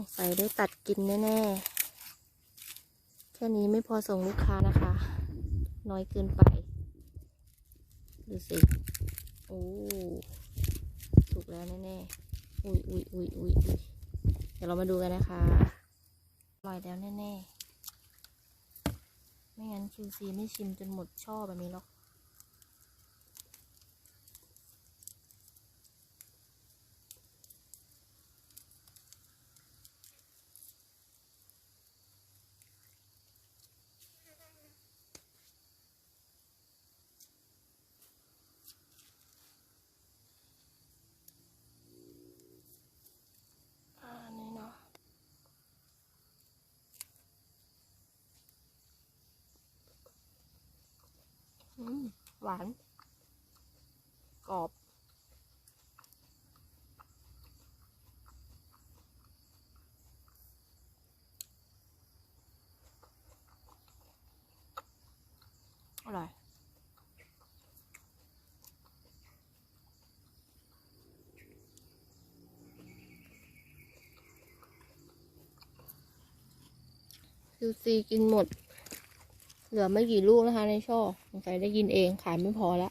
สงสัยได้ตัดกินแน่ๆ แค่นี้ไม่พอส่งลูกค้านะคะ น้อยเกินไป ดูสิ โอ้สุกแล้วแน่ๆ อุ้ยอุ้ยอุ้ยอุ้ยอุ้ยเดี๋ยวเรามาดูกันนะคะอร่อยแล้วแน่ๆ ไม่งั้น QC ไม่ชิมจนหมดช่อแบบนี้หรอก อ่านี่เนาะอืม หวาน กรอบ อร่อยคิวซีกินหมด เหลือไม่กี่ลูกนะคะในช่อสงสัยได้ยินเองขายไม่พอละ